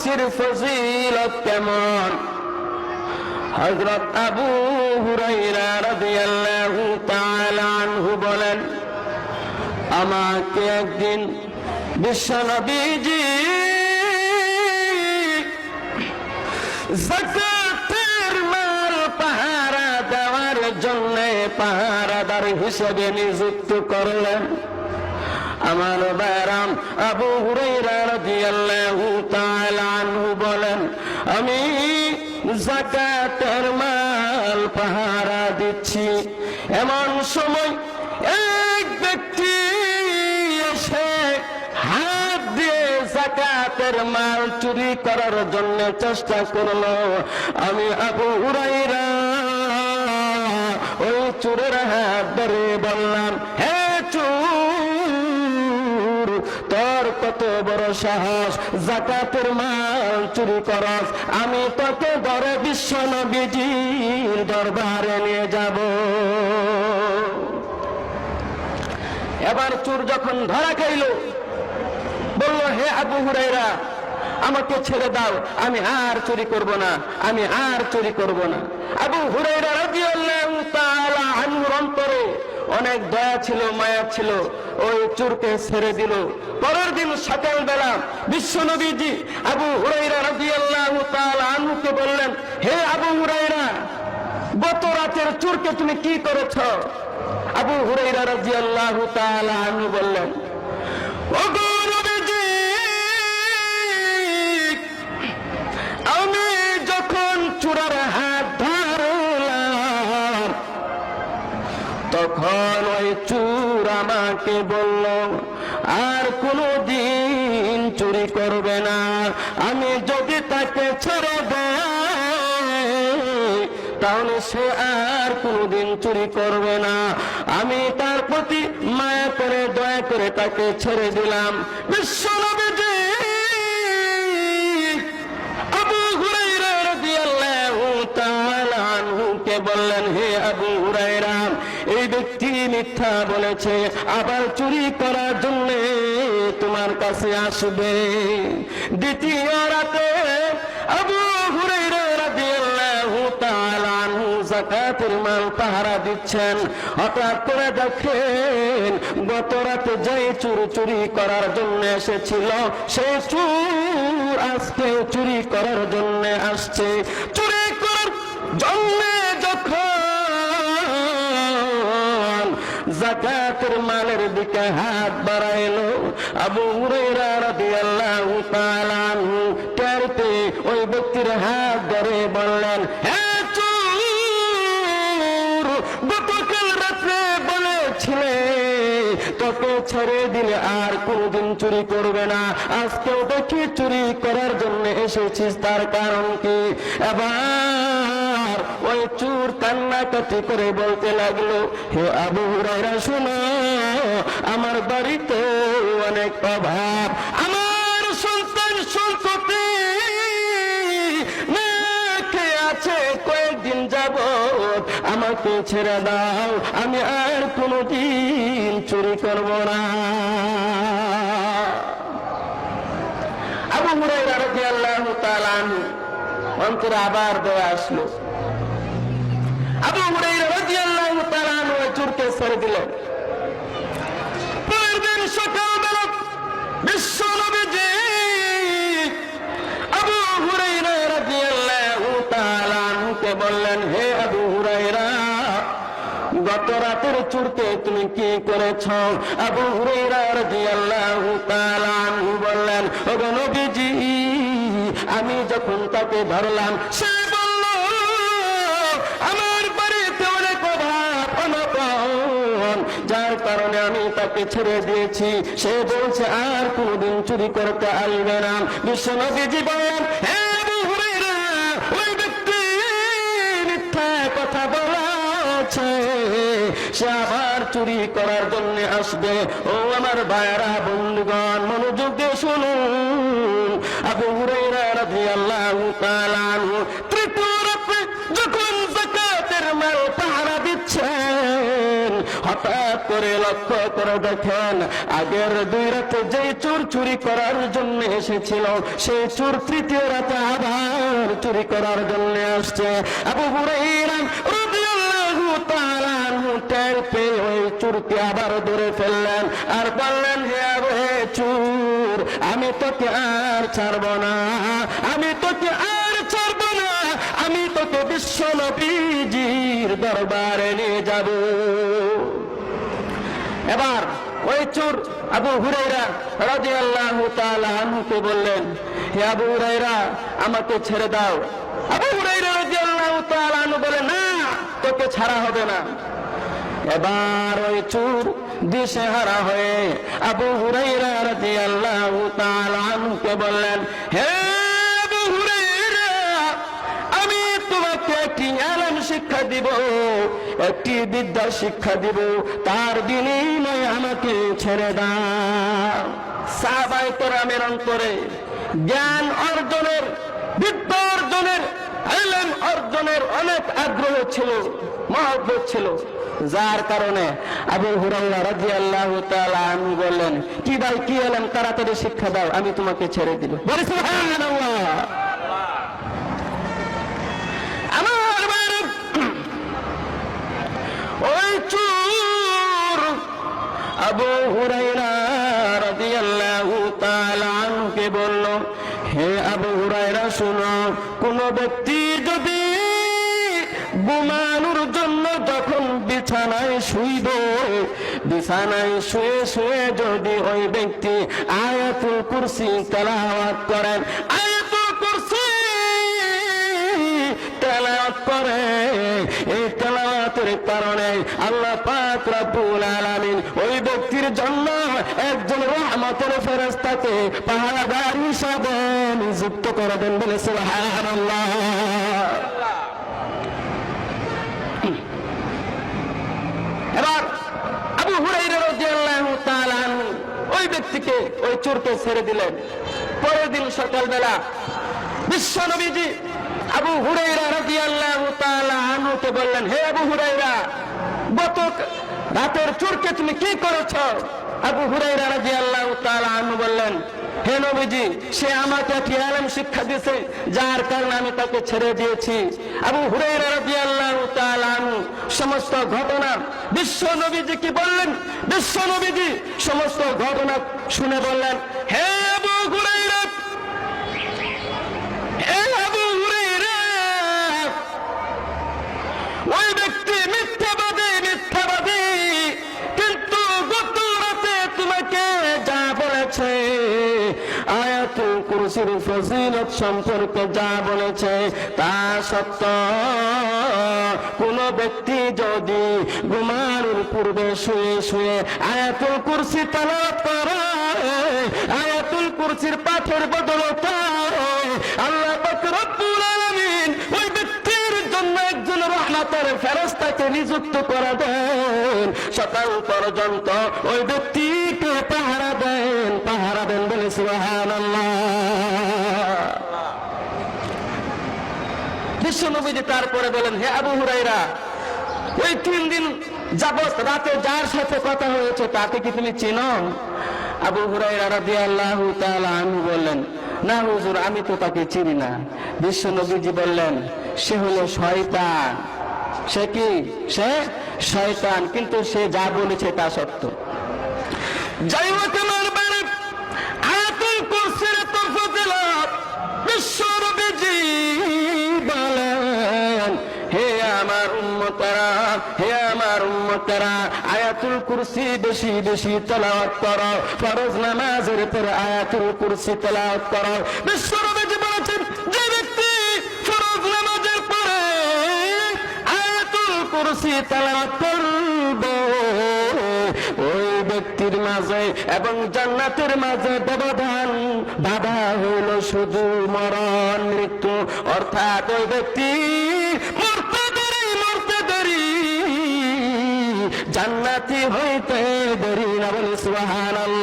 খরচের ফজিলত কেমন? হযরত আবু হুরাইরা রাদিয়াল্লাহু তাআলা আনহু বলেন, আমাকে একদিন বিশ্বনবীজি জাকাতের মাল পাহারা দেওয়ার জন্য পাহারাদার হিসেবে নিযুক্ত করলেন। আমার ব্যারাম আবু হুরাইরা রাদিয়াল্লাহু তাআলা আনহু বলেন আমি জাকাতের মাল পাহারা দিচ্ছি। এমন সময় এক ব্যক্তি এসে হাত দিয়ে জাকাতের মাল চুরি করার জন্য চেষ্টা করল। আমি আবু হুরাইরা ওই চোরের হাত ধরে বললাম কত বড় সাহস, জাকাতের মাল চুরি করস। আমি তোকে ধরে বিশ্ব নবীজির দরবারে নিয়ে যাব। এবার চোর যখন ধরা খাইল, বলল, হে আবু হুরাইরা আমাকে ছেড়ে দাও, আমি আর চুরি করব না, আমি আর চুরি করব না। আবু হুরাইরা রাদিয়াল্লাহু তাআলা অন্তরে অনেক দয়া ছিল, মায়া ছিল, ওই চোরকে ছেড়ে দিল। পরের দিন সকালবেলা বিশ্বনবীজি আবু হুরাইরা রাদিয়াল্লাহু তাআলা আনহুকে বললেন, হে আবু হুরাইরা গত রাতের চোরকে তুমি কি করেছ? আবু হুরাইরা রাদিয়াল্লাহু তাআলা আনহু বললেন আমি যখন চূড়ার তখন ওই চুর আমাকে বলল, আর কোনো দিন চুরি করবে না, আমি যদি তাকে ছেড়ে দেয় তাহলে সে আর কোনোদিন চুরি করবে না। আমি তার প্রতি মায়া করে, দয়া করে তাকে ছেড়ে দিলাম। বিশ্বনবীজি বললেন, হে ব্যক্তি মিথ্যা বলেছে, আবার চুরি করার জন্য তোমার কাছে আসবে। দ্বিতীয় রাতে আবু পাহারা দিচ্ছেন। হঠাৎ করে দেখেন, গত রাতে চুর চুরি করার জন্য এসেছিল চুর আজকে চুরি করার জন্য আসছে। চুরি করার জন্য জাকাতের মালের দিকে হাত বাড়াইলো। আবু হুরাইরা ওই ব্যক্তির হাত ধরে বললেন গতকাল বলেছিলে, তোকে ছেড়ে দিলে আর কোনদিন চুরি করবে না। আজকেও দেখি চুরি করার জন্য এসেছিস, তার কারণ কি? এবার ওই চুর কান্নাকাটি করে বলতে লাগল, হে আবু হুরাইরা শোনো, আমার বাড়িতে অনেক অভাব। আমার সন্তান সন্ততি আছে কয়েকদিন যাব আমাকে ছেড়ে দাও, আমি আর কোনোদিন চুরি করব না। আবু হুরাইরা রাদিয়াল্লাহু তাআলা অন্তরে আবার দয়া আসলো। আবু হুরাইরা রাদিয়াল্লাহু তাআলা ওই চোরকে ছেড়ে দিলেন পরের দিন সকালবেলা বিশ্ব নবীজি আবু হুরাইরা রাদিয়াল্লাহু তাআলা বললেন, হে আবু হুরাইরা গত রাতের চুরকে তুমি কি করেছ? আবু হুরাইরা রাদিয়াল্লাহু তাআলা বললেন, ওগো নবীজি, আমি যখন তাকে ধরলাম, সে বলল আমার বাড়িতে অনেক অভাব অনটন যার কারণে আমি তাকে ছেড়ে দিয়েছি। সে বলছে, আর কোনদিন চুরি করতে আসবে না। আবু হুরাইরা ওই ব্যক্তি মিথ্যা কথা বলেছে। সে আবার চুরি করার জন্য আসবে। ও আমার ভাইরা বন্ধুগণ, মনোযোগ দিয়ে শুনুন। আবু হুরাইরা রাদিয়াল্লাহু তাআলা তৃতীয় যখন যাকাতের মাল হঠাৎ করে লক্ষ্য করে দেখেন, আগের দুই রাতে যেই চোর চুরি করার জন্য এসেছিল, সেই চোর তৃতীয় রাতে আবার চুরি করার জন্য আসছে। আবু হুরাইরা আবার ধরে ফেললেন আর বললেন, হে হে আমি তোকে আর ছাড়ব না, আমি তোকে আর আমি তোকে বিশ্ব নবীজির দরবারে নিয়ে যাব। এবার ওই চোর আবু হুরাইরা রাদিয়াল্লাহু তাআলা আনহুকে বললেন, হে আবু হুরাইরা আমাকে ছেড়ে দাও। আবু হুরাইরা রাদিয়াল্লাহু তাআলা আনহু বলে, না, তোকে ছাড়া হবে না। এবার ওই চোর দিশেহারা হয়ে আবু হুরাইরা রাদিয়াল্লাহু তাআলা আনহুকে বললেন, হে শিক্ষা দিব, একটি বিদ্যা শিক্ষা দিব, তার বিনিময়ে আমাকে ছেড়ে দাও। সাহাবাই তোরামের অন্তরে জ্ঞান অর্জনের, বিদ্যা অর্জনের আলম অর্জনের অনেক আগ্রহ ছিল, মহব্বত ছিল। যার কারণে আবু রাদিয়াল্লাহু তাআলা আমি বললেন, কি ভাই, কি এলেন তাড়াতাড়ি শিক্ষা দাও, আমি তোমাকে ছেড়ে দিব। বলে আমার বাড়ি ওই চুর আবু হুরাইরা রাদিয়াল্লাহু তাআলা আনহুকে বলল, হে আবু হুরাইরা শুনো, কোন ব্যক্তি যদি ঘুমানোর জন্য যখন বিছানায় শুইব, বিছানায় শুয়ে শুয়ে যদি ওই ব্যক্তি আয়াতুল কুরসি তেলাওয়াত করেন, আয়াতুল কুরসি তেলাওয়াত করে ব্যক্তির জন্য একজন রহমতের ফেরেশতাকে পাহারাদার হিসাবে নিযুক্ত করে দেন বলে এবার আবু হুরাইরা রাদিয়াল্লাহু ওই ব্যক্তিকে ওই চোরকে ছেড়ে দিলেন। পরের দিন সকালবেলা বিশ্ব নবীজি আবু হুরাইরা রাদিয়াল্লাহু তাআলা আনহুকে বললেন, হে আবু হুরাইরা গত রাতের চোরকে তুমি কি করেছ? আবু হুরাইরা রাদিয়াল্লাহু তাআলা আনহু বললেন, হে নবীজি, সে আমাকে একটি আলেম শিক্ষা দিয়েছে, যার কারণে আমি তাকে ছেড়ে দিয়েছি। আবু হুরাইরা রাদিয়াল্লাহু তাআলা আনহু, সমস্ত ঘটনা বিশ্ব নবীজি কি বললেন? বিশ্ব নবীজি, সমস্ত ঘটনা শুনে বললেন, হে আবু হুরাইরা হে আবু হুরাইরা ওই ব্যক্তি মিথ্যাবাদী মিথ্যাবাদী কিন্তু গত রাতে তোমাকে যা বলেছে কুরসির ফজিলত সম্পর্কে যা বলেছে তা সত্য। কোন ব্যক্তি যদি ঘুমানোর পূর্বে শুয়ে শুয়ে আয়াতুল কুরসি তালাত করে, আয়াতুল কুরসির পাঠের বদলতা আল্লাহ পাক ফেরস্তাকে নিযুক্ত করা দেন। সকাল পর্যন্ত ওই ব্যক্তিকে পাহারা দেন পাহারা দেন বলে সুবহানাল্লাহ। বিশ্বনবীজি তারপরে বলেন, হে আবু হুরাইরা ওই তিন দিন যাবত রাতে যার সাথে কথা হয়েছে তাকে কি তুমি চিনো? আবু হুরাইরা রাদিয়াল্লাহু তাআলা আনহু বললেন, না হুজুর, আমি তো তাকে চিনি না। বিশ্ব নবীজি বললেন, সে হলো শয়তান। সে কি? সে শয়তান, কিন্তু সে যা বলেছে তা সত্য। যাই হোক, আমার বাড়ি আয়াতুল কুরসির তো ফজিলত বিশ্ব নবীজি বলেন, হে আমার উম্মতেরা, হে আমার উম্মতেরা আয়াতুল কুরসি বেশি বেশি তেলাওয়াত করো, ফরজ নামাজের পরে আয়াতুল কুরসি তেলাওয়াত করো। বিশ্ব কুরসি তেলাওয়াত করবে। ওই ব্যক্তির মাঝে এবং জান্নাতের মাঝে ব্যবধান। বাধা হইল শুধু মরণ, মৃত্যু। অর্থাৎ ওই ব্যক্তি জান্নাতি হইতে দেরি না বলে, সুবহানাল্লাহ।